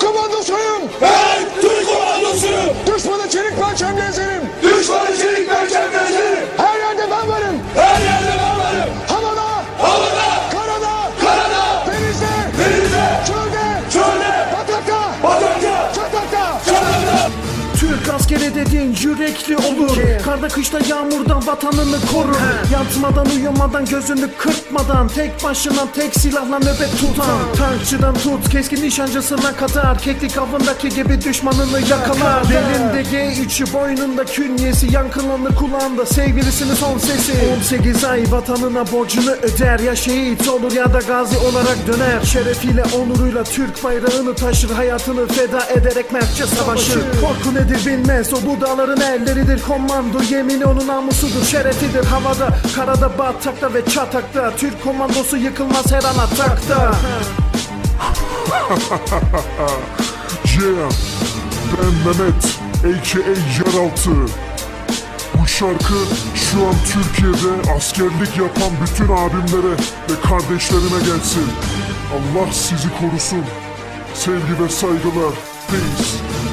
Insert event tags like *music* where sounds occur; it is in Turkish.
Türk komandosuyum. Ben Türk komandosuyum. Düşmanı çelik Dediğin yürekli olur. Karda kışta yağmurdan vatanını korur. Yatmadan uyumadan gözünü kırpmadan Tek başına tek silahla nöbet tutan. Tankçıdan tut keskin nişancısına kadar Keklik avındaki gibi düşmanını yakalar. Belinde G3'ü boynunda künyesi Yankılanır kulağında sevgilisinin son sesi. 18 ay vatanına borcunu öder. Ya şehit olur ya da gazi olarak döner. Şerefiyle onuruyla Türk bayrağını taşır. Hayatını feda ederek mertçe savaşır Korku nedir bilmez. o bu dağların elleridir Komando yemin onun namusudur şerefidir Havada, karada, batakta ve çatakta Türk komandosu yıkılmaz her an atakta *laughs* Yeah, ben Mehmet, a.k.a. Yeraltı. Bu şarkı şu an Türkiye'de askerlik yapan bütün abimlere ve kardeşlerime gelsin. Allah sizi korusun. Sevgi ve saygılar. Peace.